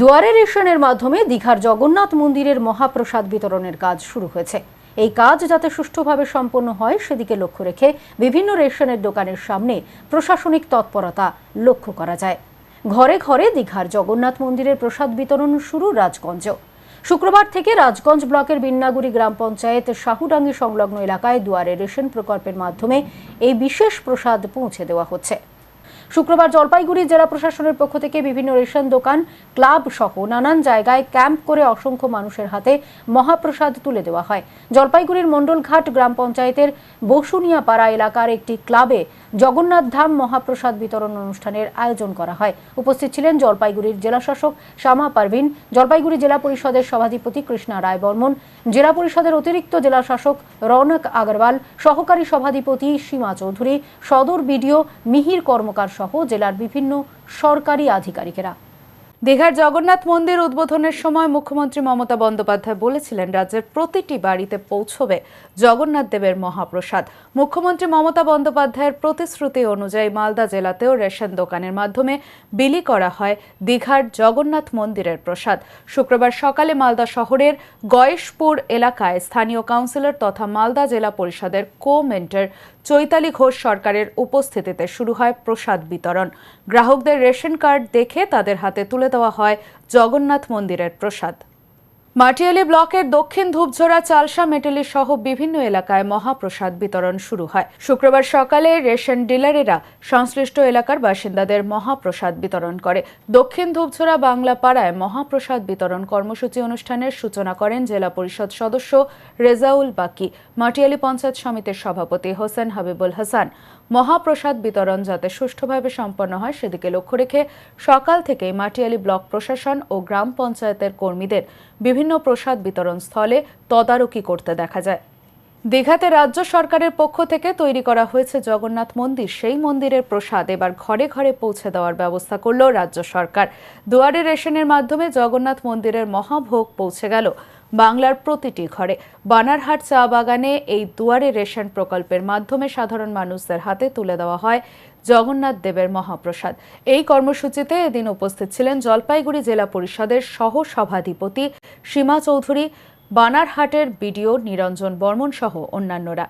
দুয়ারে রেশনের মাধ্যমে দীঘার জগন্নাথ মন্দিরের মহাপ্রসাদ বিতরণের কাজ শুরু হয়েছে। এই কাজ যাতে সুষ্ঠুভাবে সম্পন্ন হয়, সেদিকে লক্ষ্য রেখে বিভিন্ন রেশনের দোকানের সামনে প্রশাসনিক তৎপরতা লক্ষ্য করা যায়। ঘরে ঘরে দীঘার জগন্নাথ মন্দিরের প্রসাদ বিতরণ শুরু রাজগঞ্জ। শুক্রবার থেকে রাজগঞ্জ ব্লকের বিন্নাগুড়ি গ্রাম পঞ্চায়েত শাহুডাঙ্গি সংলগ্ন এলাকায় দুয়ারে রেশন প্রকল্পের মাধ্যমে এই বিশেষ প্রসাদ পৌঁছে দেওয়া হচ্ছে। শুক্রবার জলপাইগুড়ি জেলা প্রশাসনের পক্ষ থেকে বিভিন্ন রেশন দোকান, ক্লাব সহ নানান জায়গায় ক্যাম্প করে অসংখ্য মানুষের হাতে মহাপ্রসাদ তুলে দেওয়া হয়। জলপাইগুড়ির মণ্ডলঘাট গ্রাম পঞ্চায়েতের বসুনিয়াপাড়া এলাকার একটি ক্লাবে জগন্নাথ ধাম মহাপ্রসাদ বিতরণ অনুষ্ঠানের আয়োজন করা হয়। উপস্থিত ছিলেন জলপাইগুড়ির জেলাশাসক শ্যামা পারভিন, জলপাইগুড়ি জেলা পরিষদের সভাধিপতি কৃষ্ণা রায় বর্মন, জেলা পরিষদের অতিরিক্ত জেলাশাসক রৌনক আগরওয়াল, সহকারী সভাধিপতি সীমা চৌধুরী, সদর বিডিও মিহির কর্মকার সহ জেলার বিভিন্ন সরকারি আধিকারিকেরা। দীঘার জগন্নাথ মন্দির উদ্বোধনের সময় মুখ্যমন্ত্রী মমতা বন্দ্যোপাধ্যায় বলেছিলেন, রাজ্যের প্রতিটি বাড়িতে পৌঁছবে জগন্নাথ দেবের মহাপ্রসাদ। মুখ্যমন্ত্রী মমতা বন্দ্যোপাধ্যায়ের প্রতিশ্রুতি অনুযায়ী মালদা জেলাতেও রেশন দোকানের মাধ্যমে বিলি করা হয় দীঘার জগন্নাথ মন্দিরের প্রসাদ। শুক্রবার সকালে মালদা শহরের গয়েশপুর এলাকায় স্থানীয় কাউন্সিলর তথা মালদা জেলা পরিষদের কো মেন্টর চৈতালি ঘোষ সরকারের উপস্থিতিতে শুরু হয় প্রসাদ বিতরণ। গ্রাহকদের রেশন কার্ড দেখে তাদের হাতে তুলে দেওয়া হয় জগন্নাথ মন্দিরের প্রসাদ। মাটিয়ালি ব্লকের দক্ষিণ ধূপঝোড়া, চালসা মেটেলি সহ বিভিন্ন এলাকায় মহাপ্রসাদ বিতরণ শুরু হয়। শুক্রবার সকালে রেশন ডিলারেরা সংশ্লিষ্ট এলাকার বাসিন্দাদের মহাপ্রসাদ বিতরণ করে। দক্ষিণ ধূপঝোড়া বাংলা পাড়ায় মহাপ্রসাদ বিতরণ কর্মসূচি অনুষ্ঠানের সূচনা করেন জেলা পরিষদ সদস্য রেজাউল বাকি। মাটিয়ালি পঞ্চায়েত সমিতির সভাপতি হোসেন হাবিবুল হাসান। মহাপ্রসাদ বিতরণ যাতে সুষ্ঠুভাবে সম্পন্ন হয়, সেদিকে লক্ষ্য রেখে সকাল থেকেই মাটিয়ালি ব্লক প্রশাসন ও গ্রাম পঞ্চায়েতের কর্মীদের বিভিন্ন প্রসাদ বিতরণ স্থলে তদারকি করতে দেখা যায়। দীঘাতে রাজ্য সরকারের পক্ষ থেকে তৈরি করা হয়েছে জগন্নাথ মন্দির। সেই মন্দিরের প্রসাদ এবার ঘরে ঘরে পৌঁছে দেওয়ার ব্যবস্থা করল রাজ্য সরকার। দুয়ারে রেশনের মাধ্যমে জগন্নাথ মন্দিরের মহাভোগ পৌঁছে গেল। বাংলার প্রতিটি ঘরে। বানারহাট চা বাগানে এই দুয়ারে রেশন প্রকল্পের মাধ্যমে সাধারণ মানুষদের হাতে তুলে দেওয়া হয় জগন্নাথ দেবের মহাপ্রসাদ। এই কর্মসূচিতে এদিন উপস্থিত ছিলেন জলপাইগুড়ি জেলা পরিষদের সহ সভাধিপতি সীমা চৌধুরী, বানারহাটের বিডিও নিরঞ্জন বর্মন সহ অন্যান্যরা।